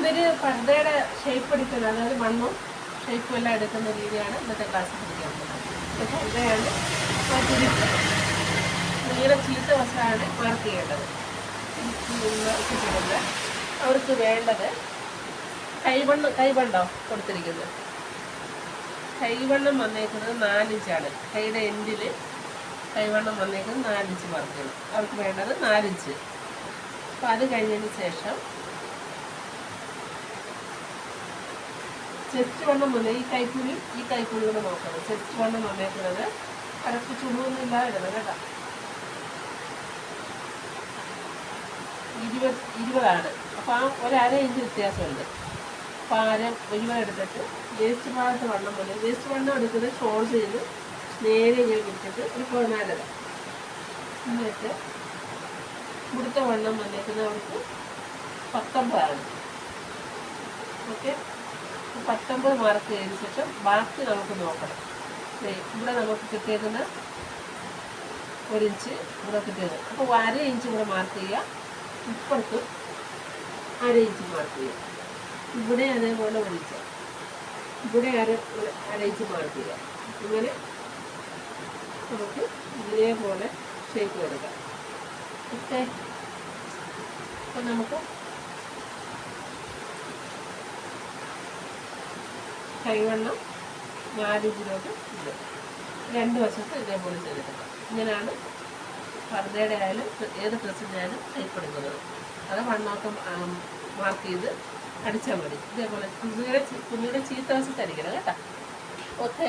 ഇതൊരു പർദ്ദയുടെ ഷേപ്പ് എടുക്കുന്നത് അതായത് മണ്ണും ഷേപ്പും എല്ലാം എടുക്കുന്ന രീതിയാണ് ഇന്നത്തെ ക്ലാസ് പഠിക്കാൻ പോകുന്നത് പർദ്ദയാണ് മാറ്റിയിട്ട് നീളെ ചീത്ത വശമാണ് മാർക്ക് ചെയ്യേണ്ടത്. മാർക്കിട്ടിടുന്നത് അവർക്ക് വേണ്ടത് കൈവണ്ണം കൈവണ്ടോ കൊടുത്തിരിക്കുന്നത്. കൈവണ്ണം വന്നേക്കുന്നത് നാലിഞ്ചാണ്. കൈയുടെ എൻഡിൽ കൈവണ്ണം വന്നേക്കുന്നത് നാലിഞ്ച് മാർക്ക് ചെയ്യണം. അവർക്ക് വേണ്ടത് നാലിഞ്ച്. അപ്പോൾ അത് കഴിഞ്ഞതിന് ശേഷം ചെസ്റ്റ് വണ്ണം വന്ന് ഈ കൈപ്പുണി ഈ കൈപ്പുണി കൂടെ നോക്കണം. ചെസ്റ്റ് വണ്ണം വന്നേക്കുന്നത് കറക്റ്റ് ചുടുവൊന്നും ഇല്ലാതെ ഇടണം കേട്ടോ. ഇരുപത് ഇരുപതാണ്. അപ്പോൾ ആ ഒരര ഇഞ്ച് വ്യത്യാസമുണ്ട്. അപ്പോൾ അര ഒരുപാട് എടുത്തിട്ട് വേസ്റ്റ് ഭാഗത്ത് വണ്ണം പോലെ വേസ്റ്റ് വണ്ണം എടുക്കുന്നത് ഷോൾ ചെയ്ത് നേരെ ഇങ്ങനെ പിടിച്ചിട്ട് ഒരു പതിനാലര എന്നിട്ട് ഇവിടുത്തെ വണ്ണം വന്നേക്കുന്നത് അവർക്ക് പത്തൊമ്പതാണ്. ഓക്കെ? പത്തൊമ്പത് മാർക്ക് ചെയ്തതിന് ശേഷം ബാക്കി നമുക്ക് നോക്കണം. ഇവിടെ നമുക്ക് കിട്ടിയതിന് ഒരു ഇഞ്ച് ഇവിടെ കിട്ടിയത് അപ്പോൾ അര ഇഞ്ച് ഇവിടെ മാർക്ക് ചെയ്യുക. ഇപ്പുറത്ത് അര ഇഞ്ച് മാർക്ക് ചെയ്യുക. ഇവിടെ അതേപോലെ ഒരു ഇവിടെ അര അര ഇഞ്ച് മാർക്ക് ചെയ്യുക. ഇങ്ങനെ നമുക്ക് ഇതേപോലെ ഷേപ്പ് കൊടുക്കാം ഓക്കെ അപ്പം നമുക്ക് കൈവണ്ണം നാലിഞ്ചിലോട്ട് ഇത് രണ്ട് വശത്ത് ഇതേപോലെ ചെയ്തിട്ടുണ്ട് ഇങ്ങനെയാണ് പർദ്ദയുടെ ആയാലും ഏത് ഡ്രസ്സിന്റെ ആയാലും തയ്പ്പെടുക്കുന്നത് അത് വണ്ണമൊക്കെ മാർക്ക് ചെയ്ത് അടിച്ചാൽ മതി. ഇതേപോലെ കുഞ്ഞിയുടെ കുഞ്ഞിയുടെ ചീത്ത വശത്തരിക്കണം കേട്ടോ. ഓക്കെ